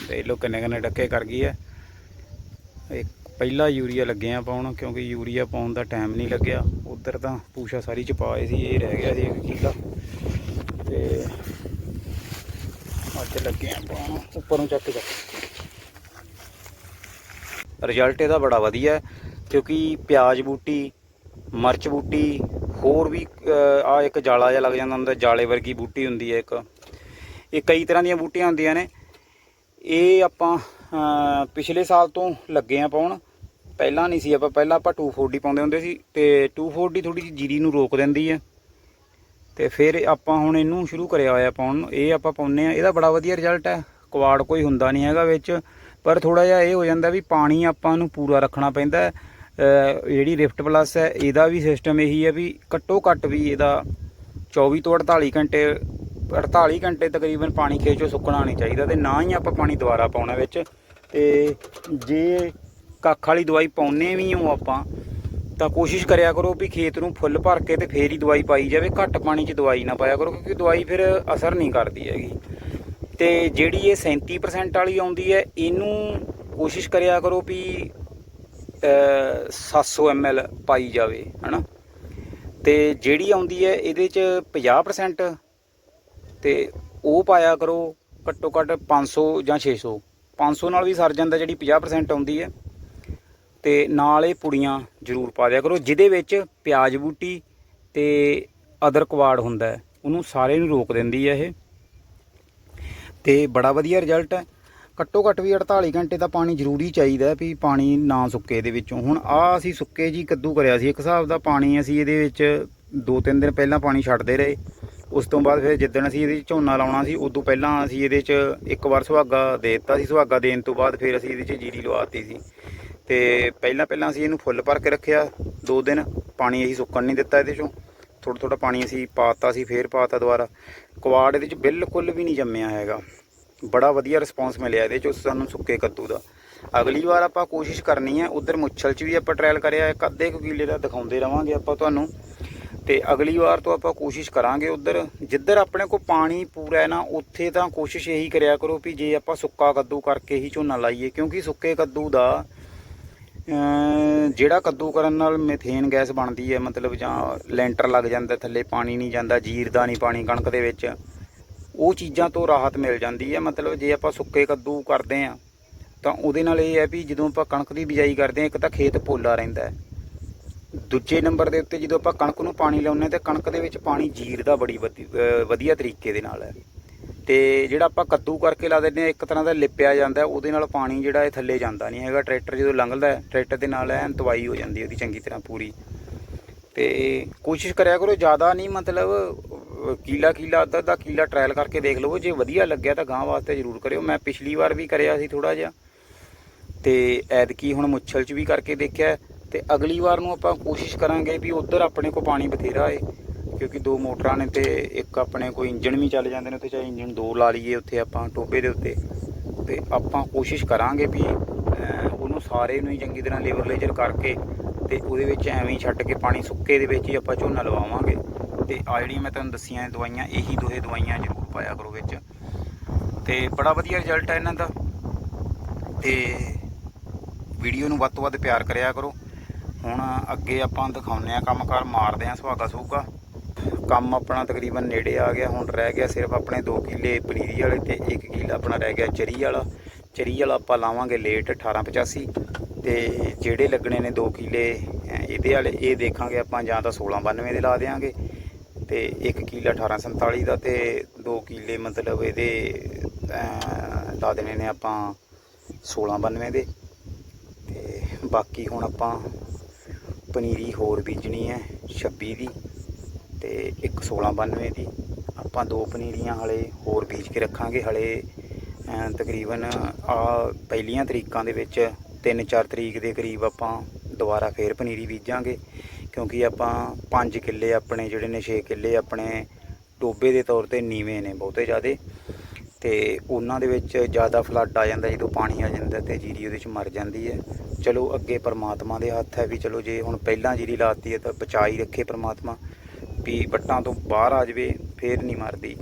ਦੇਖ ਲਓ ਕਿੰਨੇ ਕਿੰਨੇ ਡੱਕੇ ਕਰ ਗਈ ਹੈ। ਇੱਕ ਪਹਿਲਾ ਯੂਰੀਆ ਲੱਗੇ ਆ ਪਾਉਣ ਕਿਉਂਕਿ ਯੂਰੀਆ ਪਾਉਣ ਦਾ ਟਾਈਮ ਨਹੀਂ ਲੱਗਿਆ। ਉਧਰ ਤਾਂ ਪੂਛਾ ਸਾਰੀ ਚ ਪਾਏ ਸੀ ਇਹ ਰਹਿ ਗਿਆ ਸੀ ਇੱਕ ਕਿੱਲਾ। ਤੇ ਅੱਜ ਲੱਗੇ ਆ ਪਾਉਣ ਉੱਪਰੋਂ ਚੱਕ ਕੇ। ਚੱਕ ਰਿਜ਼ਲਟ ਇਹਦਾ ਬੜਾ ਵਧੀਆ ਕਿਉਂਕਿ ਪਿਆਜ਼ ਬੂਟੀ, ਮਰਚ ਬੂਟੀ, ਹੋਰ ਵੀ ਆ ਇੱਕ ਜਾਲਾ ਜਿਹਾ ਲੱਗ ਜਾਂਦਾ ਹੁੰਦਾ, ਜਾਲੇ ਵਰਗੀ ਬੂਟੀ ਹੁੰਦੀ ਹੈ ਇੱਕ। ਇਹ ਕਈ ਤਰ੍ਹਾਂ ਦੀਆਂ ਬੂਟੀਆਂ ਹੁੰਦੀਆਂ ਨੇ। ਇਹ ਆਪਾਂ ਪਿਛਲੇ ਸਾਲ ਤੋਂ ਲੱਗੇ ਆ ਪਾਉਣ। ਪਹਿਲਾਂ ਨਹੀਂ ਸੀ, ਆਪਾਂ ਪਹਿਲਾਂ ਆਪਾਂ 240 ਪਾਉਂਦੇ ਹੁੰਦੇ ਸੀ ਤੇ 240 ਥੋੜੀ ਜਿਹੀ ਜੀਰੀ ਨੂੰ ਰੋਕ ਦਿੰਦੀ ਹੈ। ਤੇ ਫਿਰ ਆਪਾਂ ਹੁਣ ਇਹਨੂੰ ਸ਼ੁਰੂ ਕਰਿਆ ਹੋਇਆ ਪਾਉਣ ਨੂੰ। ਇਹ ਆਪਾਂ ਪਾਉਨੇ ਆ ਇਹਦਾ ਬੜਾ ਵਧੀਆ ਰਿਜ਼ਲਟ ਹੈ। ਕੁਆੜ ਕੋਈ ਹੁੰਦਾ ਨਹੀਂ ਹੈਗਾ ਵਿੱਚ। ਪਰ ਥੋੜਾ ਜਿਹਾ ਇਹ ਹੋ ਜਾਂਦਾ ਵੀ ਪਾਣੀ ਆਪਾਂ ਨੂੰ ਪੂਰਾ ਰੱਖਣਾ ਪੈਂਦਾ ਜਿਹੜੀ ਰਿਫਟ ਪਲੱਸ ਹੈ, ਇਹਦਾ ਵੀ ਸਿਸਟਮ ਇਹੀ ਹੈ ਵੀ ਘੱਟੋ ਘੱਟ ਵੀ ਇਹਦਾ 24 ਤੋਂ 48 ਘੰਟੇ 48 ਘੰਟੇ ਤਕਰੀਬਨ ਪਾਣੀ ਖੇਚੋ ਸੁੱਕਣਾ ਨਹੀਂ ਚਾਹੀਦਾ ਤੇ ਨਾ ਹੀ ਆਪਾਂ ਪਾਣੀ ਦੁਬਾਰਾ ਪਾਉਣਾ ਵਿੱਚ। ਤੇ ਜੇ ਕੱਖ ਵਾਲੀ ਦਵਾਈ ਪਾਉਨੇ ਵੀ ਹੋ ਆਪਾਂ ਤਾਂ ਕੋਸ਼ਿਸ਼ ਕਰਿਆ ਕਰੋ ਵੀ ਖੇਤ ਨੂੰ ਫੁੱਲ ਭਰ ਕੇ ਤੇ ਫੇਰ ਹੀ ਦਵਾਈ ਪਾਈ ਜਾਵੇ, ਘੱਟ ਪਾਣੀ 'ਚ ਦਵਾਈ ਨਾ ਪਾਇਆ ਕਰੋ, ਕਿਉਂਕਿ ਦਵਾਈ ਫਿਰ ਅਸਰ ਨਹੀਂ ਕਰਦੀ ਹੈਗੀ। ਤੇ ਜਿਹੜੀ ਇਹ 37% ਵਾਲੀ ਆਉਂਦੀ ਹੈ, ਇਹਨੂੰ ਕੋਸ਼ਿਸ਼ ਕਰਿਆ ਕਰੋ ਵੀ, ਅਹ 700 ml ਪਾਈ ਜਾਵੇ, ਹਨਾ? ਤੇ ਜਿਹੜੀ ਆਉਂਦੀ ਹੈ, ਇਹਦੇ 'ਚ 50% ਤੇ ਉਹ ਪਾਇਆ ਕਰੋ ਘੱਟੋ ਘੱਟ 500 ਜਾਂ 600 500 ਨਾਲ ਵੀ ਸਰ ਜਾਂਦਾ ਜਿਹੜੀ 50% ਆਉਂਦੀ ਹੈ। ਤੇ ਨਾਲ ਇਹ ਪੁੜੀਆਂ ਜ਼ਰੂਰ ਪਾ ਦਿਆ ਕਰੋ, ਜਿਹਦੇ ਵਿੱਚ ਪਿਆਜ਼ ਬੂਟੀ ਤੇ ਅਦਰ ਕਵਾੜ ਹੁੰਦਾ ਹੈ, ਉਹਨੂੰ ਸਾਰੇ ਨੂੰ ਰੋਕ ਦਿੰਦੀ ਹੈ ਇਹ। ਤੇ ਬੜਾ ਵਧੀਆ ਰਿਜ਼ਲਟ ਹੈ। ਘੱਟੋ ਘੱਟ ਵੀ 48 ਘੰਟੇ ਦਾ ਪਾਣੀ ਜ਼ਰੂਰੀ ਚਾਹੀਦਾ ਵੀ ਪਾਣੀ ਨਾ ਸੁੱਕੇ ਇਹਦੇ ਵਿੱਚੋਂ। ਹੁਣ ਆ ਅਸੀਂ ਸੁੱਕੇ ਜੀ ਕੱਦੂ ਕਰਿਆ ਸੀ, ਇੱਕ ਹਿਸਾਬ ਦਾ ਪਾਣੀ ਅਸੀਂ ਇਹਦੇ ਵਿੱਚ ਦੋ ਤਿੰਨ ਦਿਨ ਪਹਿਲਾਂ ਪਾਣੀ ਛੱਡਦੇ ਰਹੇ। ਉਸ ਤੋਂ ਬਾਅਦ ਫਿਰ ਜਿੱਦਣ ਅਸੀਂ ਇਹਦੇ 'ਚ ਝੋਨਾ ਲਾਉਣਾ ਸੀ, ਉਦੋਂ ਪਹਿਲਾਂ ਅਸੀਂ ਇਹਦੇ 'ਚ ਇੱਕ ਵਾਰ ਸੁਹਾਗਾ ਦੇ ਦਿੱਤਾ ਸੀ। ਸੁਹਾਗਾ ਦੇਣ ਤੋਂ ਬਾਅਦ ਫਿਰ ਅਸੀਂ ਇਹਦੇ 'ਚ ਜੀਰੀ ਲਵਾਤੀ ਸੀ। ਤੇ ਪਹਿਲਾਂ ਪਹਿਲਾਂ ਅਸੀਂ ਇਹਨੂੰ ਫੁੱਲ ਭਰ ਕੇ ਰੱਖਿਆ ਦੋ ਦਿਨ, ਪਾਣੀ ਅਸੀਂ ਸੁੱਕਣ ਨਹੀਂ ਦਿੱਤਾ ਇਹਦੇ 'ਚੋਂ। ਥੋੜਾ ਥੋੜਾ ਪਾਣੀ ਅਸੀਂ ਪਾਤਾ ਸੀ, ਫੇਰ ਪਾਤਾ ਦੁਬਾਰਾ। ਕੁਆੜ ਇਹਦੇ 'ਚ ਬਿਲਕੁਲ ਵੀ ਨਹੀਂ ਜੰਮਿਆ ਹੈਗਾ। ਬੜਾ ਵਧੀਆ ਰਿਸਪੌਂਸ ਮਿਲਿਆ ਇਹਦੇ 'ਚੋਂ ਸਾਨੂੰ ਸੁੱਕੇ ਕੱਦੂ ਦਾ। ਅਗਲੀ ਵਾਰ ਆਪਾਂ ਕੋਸ਼ਿਸ਼ ਕਰਨੀ ਹੈ ਉਧਰ ਮੁੱਛਲ 'ਚ ਵੀ ਆਪਾਂ ਟ੍ਰਾਇਲ ਕਰਿਆ, ਇੱਕ ਅੱਧੇ ਕੁ ਕਿੱਲੇ ਦਾ ਦਿਖਾਉਂਦੇ ਰਵਾਂਗੇ ਆਪਾਂ ਤੁਹਾਨੂੰ। ਤੇ ਅਗਲੀ ਵਾਰ ਤੋਂ ਆਪਾਂ ਕੋਸ਼ਿਸ਼ ਕਰਾਂਗੇ ਉਧਰ। ਜਿੱਧਰ ਆਪਣੇ ਕੋਲ ਪਾਣੀ ਪੂਰਾ ਹੈ ਨਾ, ਉੱਥੇ ਤਾਂ ਕੋਸ਼ਿਸ਼ ਇਹੀ ਕਰਿਆ ਕਰੋ ਵੀ ਜੇ ਆਪਾਂ ਸੁੱਕਾ ਕੱਦੂ ਕਰਕੇ ਹੀ ਝੋਨਾ ਲਾਈਏ, ਕਿਉਂਕਿ ਸੁੱਕੇ ਕੱਦੂ ਦਾ ਜਿਹੜਾ ਕੱਦੂ ਕਰਨ ਨਾਲ ਮੀਥੇਨ ਗੈਸ ਬਣਦੀ ਹੈ, ਮਤਲਬ ਜਾਂ ਲੈਂਟਰ ਲੱਗ ਜਾਂਦਾ, ਥੱਲੇ ਪਾਣੀ ਨਹੀਂ ਜਾਂਦਾ ਜੀਰਦਾ ਨਹੀਂ ਪਾਣੀ ਕਣਕ ਦੇ ਵਿੱਚ, ਉਹ ਚੀਜ਼ਾਂ ਤੋਂ ਰਾਹਤ ਮਿਲ ਜਾਂਦੀ ਹੈ। ਮਤਲਬ ਜੇ ਆਪਾਂ ਸੁੱਕੇ ਕੱਦੂ ਕਰਦੇ ਆ ਤਾਂ ਉਹਦੇ ਨਾਲ ਇਹ ਹੈ ਵੀ ਜਦੋਂ ਆਪਾਂ ਕਣਕ ਦੀ ਬਿਜਾਈ ਕਰਦੇ ਆ ਇੱਕ ਤਾਂ ਖੇਤ ਪੋਲਾ ਰਹਿੰਦਾ ਦੂਜੇ ਨੰਬਰ ਦੇ ਉੱਤੇ ਜਦੋਂ ਆਪਾਂ ਕਣਕ ਨੂੰ ਪਾਣੀ ਲਾਉਂਦੇ ਤਾਂ ਕਣਕ ਦੇ ਵਿੱਚ ਪਾਣੀ ਜੀਰਦਾ ਬੜੀ ਵਧੀ- ਵਧੀਆ ਤਰੀਕੇ ਦੇ ਨਾਲ ਹੈ। ਤੇ ਜਿਹੜਾ ਆਪਾਂ ਕੱਦੂ ਕਰਕੇ ਲਾ ਦਿੰਦੇ ਆ ਇੱਕ ਤਰ੍ਹਾਂ ਦਾ ਲਿਪਿਆ ਜਾਂਦਾ ਉਹਦੇ ਨਾਲ ਪਾਣੀ ਜਿਹੜਾ ਇਹ ਥੱਲੇ ਜਾਂਦਾ ਨਹੀਂ ਹੈਗਾ, ਟਰੈਕਟਰ ਜਦੋਂ ਲੰਘਦਾ ਟਰੈਕਟਰ ਦੇ ਨਾਲ ਐਨ ਤਵਾਈ ਹੋ ਜਾਂਦੀ ਉਹਦੀ ਚੰਗੀ ਤਰ੍ਹਾਂ ਪੂਰੀ। ਤੇ ਕੋਸ਼ਿਸ਼ ਕਰਿਆ ਕਰੋ, ਜ਼ਿਆਦਾ ਨਹੀਂ, ਮਤਲਬ ਕੀਲਾ ਕੀਲਾ, ਅੱਧਾ ਅੱਧਾ ਕੀਲਾ ਟਰਾਇਲ ਕਰਕੇ ਦੇਖ ਲਵੋ, ਜੇ ਵਧੀਆ ਲੱਗਿਆ ਤਾਂ ਗਾਂ ਵਾਸਤੇ ਜ਼ਰੂਰ ਕਰਿਓ। ਮੈਂ ਪਿਛਲੀ ਵਾਰ ਵੀ ਕਰਿਆ ਸੀ ਥੋੜਾ ਜਿਹਾ। ਤੇ ਐਦਕੀ ਹੁਣ ਮੁੱਛਲ 'ਚ ਵੀ ਕਰਕੇ ਦੇਖਿਆ ਹੈ। ਤੇ ਅਗਲੀ ਵਾਰ ਨੂੰ ਆਪਾਂ ਕੋਸ਼ਿਸ਼ ਕਰਾਂਗੇ ਵੀ ਉਧਰ ਆਪਣੇ ਕੋਲ ਪਾਣੀ ਬਥੇਰਾ ਏ ਕਿਉਂਕਿ ਦੋ ਮੋਟਰਾਂ ਨੇ ਤੇ ਇੱਕ ਆਪਣੇ ਕੋਈ ਇੰਜਣ ਵੀ ਚੱਲ ਜਾਂਦੇ ਨੇ ਉੱਥੇ, ਚਾਹੇ ਇੰਜਣ ਦੋ ਲਾ ਲਈਏ ਉੱਥੇ ਆਪਾਂ ਟੋਬੇ ਦੇ ਉੱਤੇ। ਤੇ ਆਪਾਂ ਕੋਸ਼ਿਸ਼ ਕਰਾਂਗੇ ਵੀ ਉਹਨੂੰ ਸਾਰੇ ਨੂੰ ਹੀ ਚੰਗੀ ਤਰ੍ਹਾਂ ਲੇਵਰਲੇਜਰ ਕਰਕੇ ਤੇ ਉਹਦੇ ਵਿੱਚ ਐਵੇਂ ਛੱਡ ਕੇ ਪਾਣੀ ਸੁੱਕੇ ਦੇ ਵਿੱਚ ਹੀ ਆਪਾਂ ਝੋਨਾ ਲਵਾਵਾਂਗੇ। ਤੇ ਆ ਜਿਹੜੀਆਂ ਮੈਂ ਤੁਹਾਨੂੰ ਦੱਸੀਆਂ ਦਵਾਈਆਂ, ਇਹੀ ਦੋਹੇ ਦਵਾਈਆਂ ਜ਼ਰੂਰ ਪਾਇਆ ਕਰੋ ਵਿੱਚ। ਤੇ ਬੜਾ ਵਧੀਆ ਰਿਜ਼ਲਟ ਹੈ ਇਹਨਾਂ ਦਾ। ਤੇ ਵੀਡੀਓ ਨੂੰ ਵੱਧ ਤੋਂ ਵੱਧ ਪਿਆਰ ਕਰਿਆ ਕਰੋ। ਹੁਣ ਅੱਗੇ ਆਪਾਂ ਦਿਖਾਉਂਦੇ ਆ ਕੰਮਕਾਰ, ਮਾਰਦੇ ਆ ਸੁਹਾਗਾ ਸੂਗਾ ਕੰਮ ਆਪਣਾ ਤਕਰੀਬਨ ਨੇੜੇ ਆ ਗਿਆ, ਹੁਣ ਰਹਿ ਗਿਆ ਸਿਰਫ ਆਪਣੇ 2 ਕਿੱਲੇ ਪਨੀਰੀ ਵਾਲੇ ਤੇ 1 ਕਿੱਲਾ ਆਪਣਾ ਰਹਿ ਗਿਆ ਚਰੀ ਵਾਲਾ। ਚਰੀ ਵਾਲਾ ਆਪਾਂ ਲਾਵਾਂਗੇ ਲੇਟ 1885 ਤੇ ਜਿਹੜੇ ਲੱਗਣੇ ਨੇ 2 ਕਿੱਲੇ ਇਹਦੇ ਵਾਲੇ, ਇਹ ਦੇਖਾਂਗੇ ਆਪਾਂ ਜਾਂ ਤਾਂ 1692 ਦੇ ਲਾ ਦੇਾਂਗੇ ਤੇ 1 ਕਿੱਲਾ 1847 ਦਾ ਤੇ 2 ਕਿੱਲੇ ਮਤਲਬ ਇਹਦੇ ਲਾ ਦੇਣੇ ਨੇ ਆਪਾਂ 1692 ਦੇ। ਤੇ ਬਾਕੀ ਹੁਣ ਆਪਾਂ ਪਨੀਰੀ ਹੋਰ ਬੀਜਣੀ ਹੈ 26 ਦੀ। ਤੇ ਇੱਕ 1692 ਦੀ ਆਪਾਂ ਦੋ ਪਨੀਰੀਆਂ ਹਲੇ ਹੋਰ ਬੀਜ ਕੇ ਰੱਖਾਂਗੇ। ਹਲੇ ਤਕਰੀਬਨ ਆ ਪਹਿਲੀਆਂ ਤਰੀਕਾਂ ਦੇ ਵਿੱਚ 3-4 ਤਰੀਕ ਦੇ ਕਰੀਬ ਆਪਾਂ ਦੁਬਾਰਾ ਫੇਰ ਪਨੀਰੀ ਬੀਜਾਂਗੇ। ਕਿਉਂਕਿ ਆਪਾਂ 5 ਕਿੱਲੇ ਆਪਣੇ ਜਿਹੜੇ ਨੇ 6 ਕਿੱਲੇ ਆਪਣੇ ਟੋਬੇ ਦੇ ਤੌਰ ਤੇ ਨੀਵੇਂ ਨੇ ਬਹੁਤੇ ਜ਼ਿਆਦੇ। ਤੇ ਉਹਨਾਂ ਦੇ ਵਿੱਚ ਜ਼ਿਆਦਾ ਫਲੱਡ ਆ ਜਾਂਦਾ ਜਦੋਂ ਪਾਣੀ ਆ ਜਾਂਦਾ ਤੇ ਜੀਰੀ ਉਹਦੇ ਚ ਮਰ ਜਾਂਦੀ ਹੈ। ਚਲੋ ਅੱਗੇ ਪਰਮਾਤਮਾ ਦੇ ਹੱਥ ਹੈ ਵੀ ਚਲੋ ਜੇ ਹੁਣ ਪਹਿਲਾਂ ਜੀਰੀ ਲਾਤੀ ਹੈ ਤਾਂ ਬਚਾਈ ਰੱਖੇ ਪਰਮਾਤਮਾ। ਵੀ ਵੱਟਾਂ ਤੋਂ ਬਾਹਰ ਆ ਜਾਵੇ, ਫੇਰ ਨਹੀਂ ਮਰਦੀ।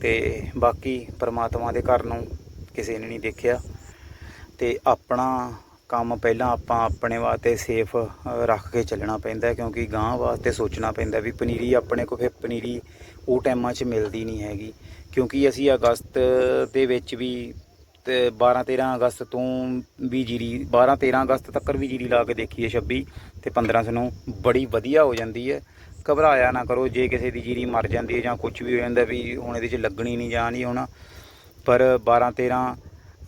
ਤੇ ਬਾਕੀ ਪਰਮਾਤਮਾ ਦੇ ਘਰ ਨੂੰ ਕਿਸੇ ਨੇ ਨਹੀਂ ਦੇਖਿਆ। ਤੇ ਆਪਣਾ ਕੰਮ ਪਹਿਲਾਂ ਆਪਾਂ ਆਪਣੇ ਵਾਸਤੇ ਸੇਫ ਰੱਖ ਕੇ ਚੱਲਣਾ ਪੈਂਦਾ ਕਿਉਂਕਿ ਗਾਂ ਵਾਸਤੇ ਸੋਚਣਾ ਪੈਂਦਾ ਵੀ ਪਨੀਰੀ ਆਪਣੇ ਕੋਲ ਫਿਰ ਪਨੀਰੀ ਉਹ ਟਾਈਮਾਂ 'ਚ ਮਿਲਦੀ ਨਹੀਂ ਹੈਗੀ। ਕਿਉਂਕਿ ਅਸੀਂ ਅਗਸਤ ਦੇ ਵਿੱਚ ਵੀ ਤੇ 12 13 ਅਗਸਤ ਤੋਂ ਵੀ ਜੀਰੀ 12 13 ਅਗਸਤ ਤੱਕ ਵੀ ਜੀਰੀ ਲਾ ਕੇ ਦੇਖੀ ਹੈ 26 ਤੇ 15 ਨੂੰ, ਬੜੀ ਵਧੀਆ ਹੋ ਜਾਂਦੀ ਹੈ। ਘਬਰਾਇਆ ਨਾ ਕਰੋ, ਜੇ ਕਿਸੇ ਦੀ ਜੀਰੀ ਮਰ ਜਾਂਦੀ ਹੈ ਜਾਂ ਕੁਝ ਵੀ ਹੋ ਜਾਂਦਾ ਵੀ ਹੁਣ ਇਹਦੇ 'ਚ ਲੱਗਣੀ ਨਹੀਂ ਜਾਂ ਨਹੀਂ ਹੋਣਾ। ਪਰ 12 13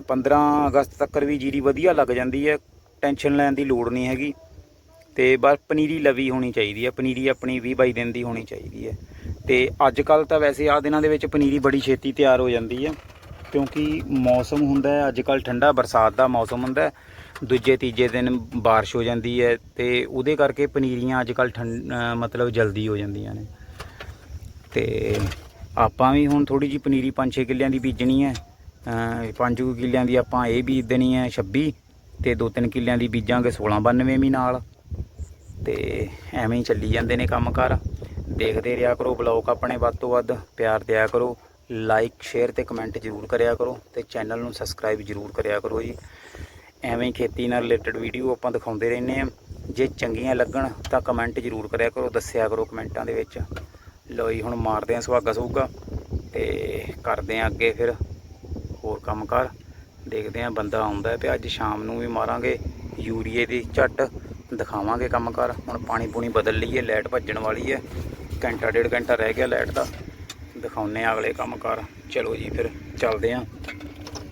15 ਅਗਸਤ ਤੱਕ ਵੀ ਜੀਰੀ ਵਧੀਆ ਲੱਗ ਜਾਂਦੀ ਹੈ, ਟੈਨਸ਼ਨ ਲੈਣ ਦੀ ਲੋੜ ਨਹੀਂ ਹੈਗੀ। ਤੇ ਬਸ ਪਨੀਰੀ ਲਵੀ ਹੋਣੀ ਚਾਹੀਦੀ ਹੈ, ਪਨੀਰੀ ਆਪਣੀ 20 22 ਦਿਨ ਦੀ ਹੋਣੀ ਚਾਹੀਦੀ ਹੈ। ਤੇ ਅੱਜ ਕੱਲ ਤਾਂ ਵੈਸੇ ਆ ਦਿਨਾਂ ਦੇ ਵਿੱਚ ਪਨੀਰੀ ਬੜੀ ਛੇਤੀ ਤਿਆਰ ਹੋ ਜਾਂਦੀ ਹੈ, ਕਿਉਂਕਿ ਮੌਸਮ ਹੁੰਦਾ ਹੈ ਅੱਜ ਕੱਲ ਠੰਡਾ ਬਰਸਾਤ ਦਾ ਮੌਸਮ ਹੁੰਦਾ ਹੈ। ਦੂਜੇ ਤੀਜੇ ਦਿਨ ਬਾਰਿਸ਼ ਹੋ ਜਾਂਦੀ ਹੈ ਤੇ ਉਹਦੇ ਕਰਕੇ ਪਨੀਰੀਆਂ ਅੱਜ ਕੱਲ ਠੰਡ ਮਤਲਬ ਜਲਦੀ ਹੋ ਜਾਂਦੀਆਂ ਨੇ। ਤੇ ਆਪਾਂ ਵੀ ਹੁਣ ਥੋੜੀ ਜੀ ਪਨੀਰੀ 5-6 ਕਿੱਲਿਆਂ ਦੀ ਬੀਜਣੀ ਹੈ। 5 ਕਿੱਲਿਆਂ ਦੀ ਆਪਾਂ ਇਹ ਬੀਜ ਦੇਣੀ ਹੈ 26 ਤੇ 2-3 ਕਿੱਲਿਆਂ ਦੀ ਬੀਜਾਂਗੇ 1692 ਵੀ ਨਾਲ। ਤੇ ਐਵੇਂ ਹੀ ਚੱਲੀ ਜਾਂਦੇ ਨੇ ਕੰਮ ਕਾਰ ਦੇਖਦੇ ਰਿਹਾ ਕਰੋ ਬਲੌਗ ਆਪਣੇ ਵੱਧ ਤੋਂ ਵੱਧ, ਪਿਆਰ ਦਿਆ ਕਰੋ, ਲਾਈਕ, ਸ਼ੇਅਰ ਤੇ ਕਮੈਂਟ ਜ਼ਰੂਰ ਕਰਿਆ ਕਰੋ ਤੇ ਚੈਨਲ ਨੂੰ ਸਬਸਕ੍ਰਾਈਬ ਜ਼ਰੂਰ ਕਰਿਆ ਕਰੋ ਜੀ। ਐਵੇਂ ਹੀ ਖੇਤੀ ਨਾਲ ਰਿਲੇਟਡ ਵੀਡੀਓ ਆਪਾਂ ਦਿਖਾਉਂਦੇ ਰਹਿੰਦੇ ਆ ਜੇ ਚੰਗੀਆਂ ਲੱਗਣ ਤਾਂ ਕਮੈਂਟ ਜ਼ਰੂਰ ਕਰਿਆ ਕਰੋ, ਦੱਸਿਆ ਕਰੋ ਕਮੈਂਟਾਂ ਦੇ ਵਿੱਚ। ਲੋ ਜੀ, ਹੁਣ ਮਾਰਦੇ ਆ ਸੁਹਾਗਾ ਸੂਗਾ ਤੇ ਕਰਦੇ ਆ ਅੱਗੇ ਫਿਰ ਹੋਰ ਕੰਮ ਕਰ ਦੇਖਦੇ ਆ ਬੰਦਾ ਆਉਂਦਾ ਹੈ ਤੇ ਅੱਜ ਸ਼ਾਮ ਨੂੰ ਵੀ ਮਾਰਾਂਗੇ। ਯੂਰੀਏ ਦੀ ਝੱਟ ਦਿਖਾਵਾਂਗੇ ਕੰਮ ਕਰ ਹੁਣ ਪਾਣੀ ਪੂਣੀ ਬਦਲ ਲਈਏ, ਲਾਈਟ ਭੱਜਣ ਵਾਲੀ ਹੈ। ਘੰਟਾ, ਡੇਢ ਘੰਟਾ ਰਹਿ ਗਿਆ ਲਾਈਟ ਦਾ। ਦਿਖਾਉਨੇ ਆ ਅਗਲੇ ਕੰਮ ਕਰ ਚਲੋ ਜੀ, ਫਿਰ ਚੱਲਦੇ ਆ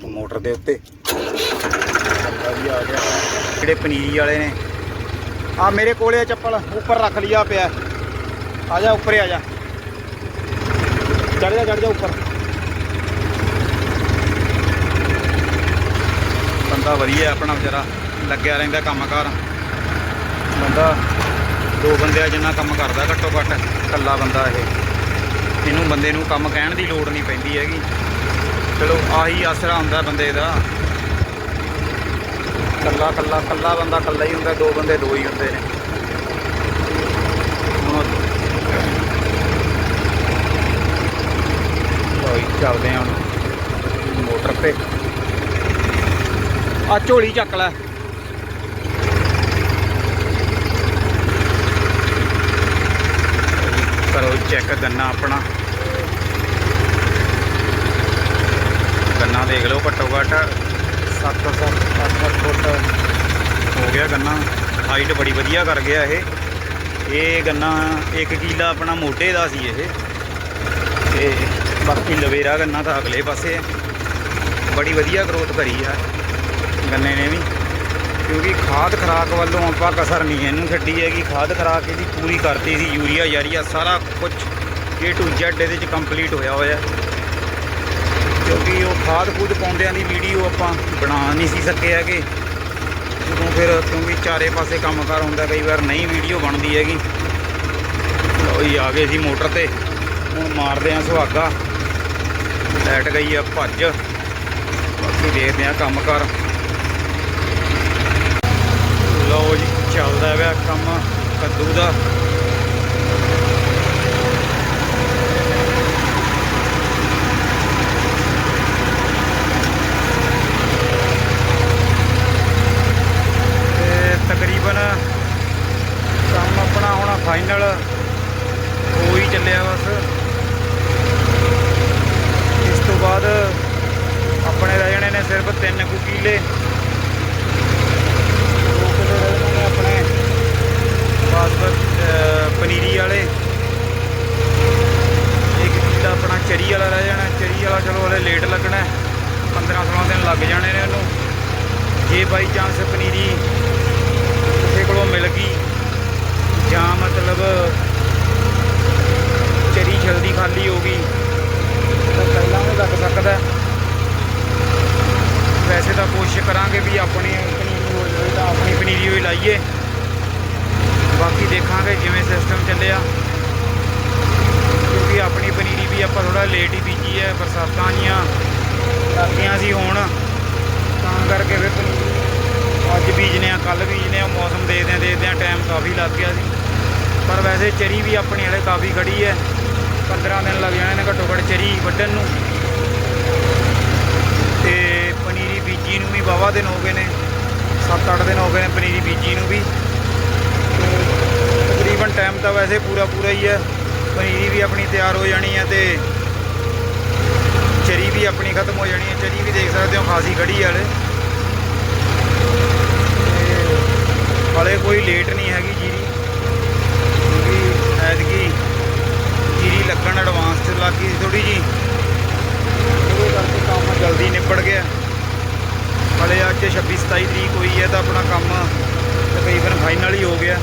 ਮੋਟਰ ਦੇ ਉੱਤੇ। ਬੰਦਾ ਵੀ ਆ ਗਿਆ। ਜਿਹੜੇ ਪਨੀਰੀ ਵਾਲੇ ਨੇ। ਆ ਮੇਰੇ ਕੋਲੇ ਆ ਚੱਪਲ, ਉੱਪਰ ਰੱਖ ਲਿਆ ਪਿਆ। ਆ ਜਾ, ਉੱਪਰ ਆ ਜਾ। ਚੜ ਜਾ ਚੜ ਜਾ ਉੱਪਰ। ਬੰਦਾ ਵਧੀਆ ਆਪਣਾ ਵਿਚਾਰਾ, ਲੱਗਿਆ ਰਹਿੰਦਾ ਕੰਮਕਾਰ। ਬੰਦਾ, ਦੋ ਬੰਦਿਆਂ ਜਿੰਨਾ ਕੰਮ ਕਰਦਾ ਘੱਟੋ ਘੱਟ, ਇਕੱਲਾ ਬੰਦਾ ਇਹ। ਇਹਨੂੰ ਬੰਦੇ ਨੂੰ ਕੰਮ ਕਹਿਣ ਦੀ ਲੋੜ ਨਹੀਂ ਪੈਂਦੀ ਹੈਗੀ। ਚਲੋ, ਆਹੀ ਆਸਰਾ ਹੁੰਦਾ ਬੰਦੇ ਦਾ। ਕੱਲਾ ਕੱਲਾ ਕੱਲਾ ਬੰਦਾ ਕੱਲਾ ਹੀ ਹੁੰਦਾ, ਦੋ ਬੰਦੇ ਦੋ ਹੀ ਹੁੰਦੇ ਨੇ। ਹੁਣ ਚੱਲਦੇ ਹਾਂ ਹੁਣ ਮੋਟਰ ਤੇ। ਆ ਝੋਲੀ ਚੱਕ ਲੈ। ਕਰੋ ਚੈੱਕ ਗੰਨਾ ਆਪਣਾ। ਗੰਨਾ ਦੇਖ ਲਓ ਘੱਟੋ ਘੱਟ 7 7 8 ਫੁੱਟ ਹੋ ਗਿਆ ਗੰਨਾ। ਹਾਈਟ ਬੜੀ ਵਧੀਆ ਕਰ ਗਿਆ ਇਹ। ਇਹ ਗੰਨਾ 1 ਕਿੱਲਾ ਆਪਣਾ ਮੋਢੇ ਦਾ ਸੀ ਇਹ। ਤੇ ਬਾਕੀ ਲਵੇਰਾ ਗੰਨਾ ਤਾਂ ਅਗਲੇ ਪਾਸੇ ਹੈ। ਬੜੀ ਵਧੀਆ ਗਰੋਥ ਕਰੀ ਆ ਗੰਨੇ ਨੇ ਵੀ। ਕਿਉਂਕਿ ਖਾਦ ਖਰਾਕ ਵੱਲੋਂ ਆਪਾਂ ਕਸਰ ਨਹੀਂ ਇਹਨੂੰ ਛੱਡੀ ਹੈਗੀ। ਖਾਦ ਖਰਾਕ ਇਹਦੀ ਪੂਰੀ ਕਰਤੀ ਸੀ, ਯੂਰੀਆ ਯਾਰੀਆ ਸਾਰਾ ਕੁਝ ਏ ਟੂ Z ਇਹਦੇ ਚ ਕੰਪਲੀਟ ਹੋਇਆ ਹੋਇਆ। ਕਿਉਂਕਿ ਉਹ ਖਾਦ ਖੂਦ ਪਾਉਂਦਿਆਂ ਦੀ ਵੀਡੀਓ ਆਪਾਂ ਬਣਾ ਨਹੀਂ ਸੀ ਸਕੇ ਹੈਗੇ। ਜਦੋਂ ਫਿਰ ਕਿਉਂਕਿ ਚਾਰੇ ਪਾਸੇ ਕੰਮਕਾਰ ਹੁੰਦਾ, ਕਈ ਵਾਰ ਨਹੀਂ ਵੀਡੀਓ ਬਣਦੀ ਹੈਗੀ। ਲਓ ਜੀ, ਆ ਗਏ ਸੀ ਮੋਟਰ ਤੇ। ਹੁਣ ਮਾਰਦੇ ਆ ਸੁਹਾਗਾ। ਲੈਟ ਗਈ ਆ ਭੱਜ। ਬਾਕੀ ਦੇਖਦੇ ਆ ਕੰਮ ਕਰ ਲਓ ਜੀ, ਚੱਲਦਾ ਪਿਆ ਕੰਮ ਕੱਦੂ ਦਾ ਤੇ ਤਕਰੀਬਨ ਕੰਮ ਆਪਣਾ ਹੁਣ ਫਾਈਨਲ ਹੋ ਹੀ ਚੱਲਿਆ ਬਸ ਇਸ ਤੋਂ ਬਾਅਦ ਆਪਣੇ ਰਹਿ ਜਾਣੇ ਨੇ ਸਿਰਫ ਤਿੰਨ ਕੁ ਕਿੱਲੇ ਦੋ ਕਿੱਲੇ ਰਹਿ ਜਾਣੇ ਨੇ ਆਪਣੇ ਬਾਸਮਤ ਅਹ, ਪਨੀਰੀ ਵਾਲੇ ਇੱਕ ਕਿੱਲਾ ਆਪਣਾ ਚਰੀ ਵਾਲਾ ਰਹਿ ਜਾਣਾ ਚਰੀ ਵਾਲਾ ਚਲੋ ਹਲੇ ਲੇਟ ਲੱਗਣਾ 15 16 ਦਿਨ ਲੱਗ ਜਾਣੇ ਨੇ ਉਹਨੂੰ ਜੇ ਬਾਈ ਚਾਂਸ ਪਨੀਰੀ ਕਿਸੇ ਕੋਲੋਂ ਮਿਲ ਗਈ ਜਾਂ ਮਤਲਬ ਚਰੀ ਜਲਦੀ ਖਾਲੀ ਹੋ ਗਈ ਤਾਂ ਪਹਿਲਾਂ ਵੀ ਲੱਗ ਸਕਦਾ ਹੈ। ਵੈਸੇ ਤਾਂ ਕੋਸ਼ਿਸ਼ ਕਰਾਂਗੇ ਵੀ ਆਪਣੀ ਪਨੀਰੀ ਹੋ ਜਾਵੇ ਤਾਂ ਆਪਣੀ ਪਨੀਰੀ ਹੋਈ ਲਾਈਏ ਬਾਕੀ ਦੇਖਾਂਗੇ ਜਿਵੇਂ ਸਿਸਟਮ ਚੱਲਿਆ ਕਿਉਂਕਿ ਆਪਣੀ ਪਨੀਰੀ ਵੀ ਆਪਾਂ ਥੋੜਾ ਲੇਟ ਹੀ ਬੀਜੀ ਹੈ ਬਰਸਾਤਾਂ ਆਈਆਂ ਲੱਗੀਆਂ ਸੀ ਹੁਣ ਤਾਂ ਕਰਕੇ ਫਿਰ ਪਨੀਰੀ ਅੱਜ ਬੀਜਨੇ ਆ ਕੱਲ ਬੀਜਨੇ ਆ ਮੌਸਮ ਦੇਖਦੇ ਦੇਖਦੇ ਆ ਟਾਈਮ ਕਾਫੀ ਲੱਗ ਗਿਆ ਸੀ ਪਰ ਵੈਸੇ ਚਰੀ ਵੀ ਆਪਣੀ ਹਲੇ ਕਾਫੀ ਖੜੀ ਹੈ 15 ਦਿਨ ਲੱਗ ਜਾਣੇ ਨੇ ਘੱਟੋ ਘੱਟ ਚਰੀ ਵੱਢਣ ਨੂੰ ਤੇ ਪਨੀਰੀ ਬੀਜੀ ਨੂੰ ਵੀ ਵਾਵਾ ਦਿਨ ਹੋ ਗਏ ਨੇ 7-8 ਦਿਨ ਹੋ ਗਏ ਨੇ ਪਨੀਰੀ ਬੀਜੀ ਨੂੰ ਵੀ ਤੇ ਤਕਰੀਬਨ ਟਾਈਮ ਤਾਂ ਵੈਸੇ ਪੂਰਾ ਪੂਰਾ ਹੀ ਹੈ ਪਨੀਰੀ ਵੀ ਆਪਣੀ ਤਿਆਰ ਹੋ ਜਾਣੀ ਹੈ ਤੇ ਚਰੀ ਵੀ ਆਪਣੀ ਖਤਮ ਹੋ ਜਾਣੀ ਹੈ ਚਰੀ ਵੀ ਦੇਖ ਸਕਦੇ ਹੋ, ਖਾਸੀ ਖੜੀ ਵਾਲੇ ਹਲੇ। ਹਲੇ ਕੋਈ ਲੇਟ ਨਹੀਂ ਹੈਗੀ ਜੀਰੀ। ਕਿਉਂਕਿ ਐਤਕੀ ਜੀਰੀ ਲੱਗਣ ਐਡਵਾਂਸ ਚ ਲੱਗ ਗਈ ਥੋੜੀ ਜੀ ਉਹਦੇ ਕਰਕੇ ਕੰਮ ਜਲਦੀ ਨਿਬੜ ਗਿਆ। ਹਲੇ ਅੱਜ 26 27 ਤਰੀਕ ਹੋਈ ਹੈ ਤਾਂ ਆਪਣਾ ਕੰਮ ਤਕਰੀਬਨ ਫਾਈਨਲ ਹੀ ਹੋ ਗਿਆ।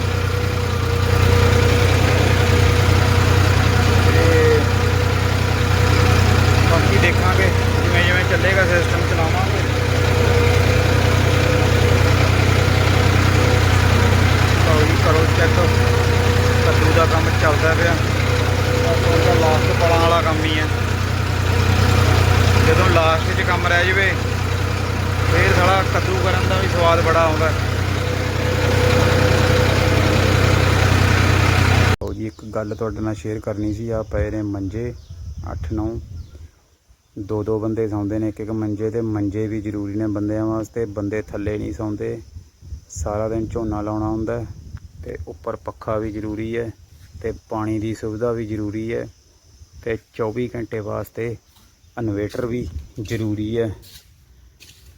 ਬਾਕੀ ਦੇਖਾਂਗੇ ਜਿਵੇਂ ਜਿਵੇਂ ਚੱਲੇਗਾ ਸਿਸਟਮ ਚਲਾਵਾਂਗੇ। ਤਾਂ ਜੀ, ਕਰੋ ਚੈੱਕ ਕੱਦੂ ਦਾ ਕੰਮ ਚੱਲਦਾ ਪਿਆ। ਆਪਾਂ ਦਾ ਲਾਸਟ ਪਲਾਂ ਵਾਲਾ ਕੰਮ ਹੀ ਹੈ। ਜਦੋਂ ਲਾਸਟ 'ਚ ਕੰਮ ਰਹਿ ਜਵੇ, ਫੇਰ ਸਾਲਾ ਕੱਦੂ ਕਰਨ ਦਾ ਵੀ ਸਵਾਦ ਬੜਾ ਆਉਂਦਾ। ਜੀ, ਇੱਕ ਗੱਲ ਤੁਹਾਡੇ ਨਾਲ ਸ਼ੇਅਰ ਕਰਨੀ ਸੀ ਆ ਪਏ ਨੇ ਮੰਜੇ 8 9 ਦੋ ਦੋ ਬੰਦੇ ਸੌਂਦੇ ਨੇ ਇੱਕ ਇੱਕ ਮੰਜੇ ਤੇ, ਮੰਜੇ ਵੀ ਜ਼ਰੂਰੀ ਨੇ ਬੰਦਿਆਂ ਵਾਸਤੇ, ਬੰਦੇ ਥੱਲੇ ਨਹੀਂ ਸੌਂਦੇ। ਸਾਰਾ ਦਿਨ ਝੋਨਾ ਲਾਉਣਾ ਹੁੰਦਾ ਹੈ ਤੇ ਉੱਪਰ ਪੱਖਾ ਵੀ ਜ਼ਰੂਰੀ ਹੈ ਤੇ ਪਾਣੀ ਦੀ ਸੁਵਿਧਾ ਵੀ ਜ਼ਰੂਰੀ ਹੈ ਤੇ 24 ਘੰਟੇ ਵਾਸਤੇ ਇਨਵੇਟਰ ਵੀ ਜ਼ਰੂਰੀ ਹੈ।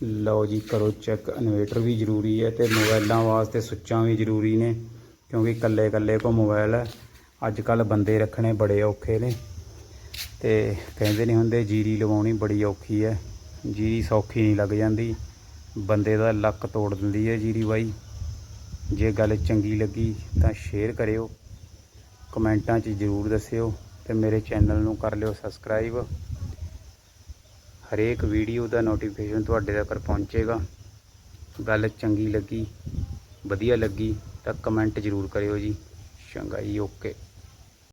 ਲਓ ਜੀ, ਕਰੋ ਚੈੱਕ, ਇਨਵੇਟਰ ਵੀ ਜ਼ਰੂਰੀ ਹੈ ਤੇ ਮੋਬਾਈਲਾਂ ਵਾਸਤੇ ਸੁੱਚਾਂ ਵੀ ਜ਼ਰੂਰੀ ਨੇ ਕਿਉਂਕਿ ਇਕੱਲੇ ਇਕੱਲੇ ਕੋ ਮੋਬਾਈਲ ਹੈ। ਅੱਜ ਕੱਲ ਬੰਦੇ ਰੱਖਣੇ ਬੜੇ ਔਖੇ ਨੇ। ਤੇ ਕਹਿੰਦੇ ਨਹੀਂ ਹੁੰਦੇ ਜੀਰੀ ਲਵਾਉਣੀ ਬੜੀ ਔਖੀ ਹੈ ਜੀਰੀ ਸੌਖੀ ਨਹੀਂ ਲੱਗ ਜਾਂਦੀ। ਬੰਦੇ ਦਾ ਲੱਕ ਤੋੜ ਦਿੰਦੀ ਹੈ ਜੀਰੀ ਬਾਈ। ਜੇ ਗੱਲ ਚੰਗੀ ਲੱਗੀ ਤਾਂ ਸ਼ੇਅਰ ਕਰਿਓ। ਕਮੈਂਟਾਂ 'ਚ ਜ਼ਰੂਰ ਦੱਸਿਓ ਤੇ ਮੇਰੇ ਚੈਨਲ ਨੂੰ ਕਰ ਲਿਓ ਸਬਸਕ੍ਰਾਈਬ ਹਰੇਕ ਵੀਡੀਓ ਦਾ ਨੋਟੀਫਿਕੇਸ਼ਨ ਤੁਹਾਡੇ ਤੱਕ ਪਹੁੰਚੇਗਾ। ਗੱਲ ਚੰਗੀ ਲੱਗੀ, ਵਧੀਆ ਲੱਗੀ ਤਾਂ ਕਮੈਂਟ ਜ਼ਰੂਰ ਕਰਿਓ ਜੀ। ਚੰਗਾ ਜੀ ਓਕੇ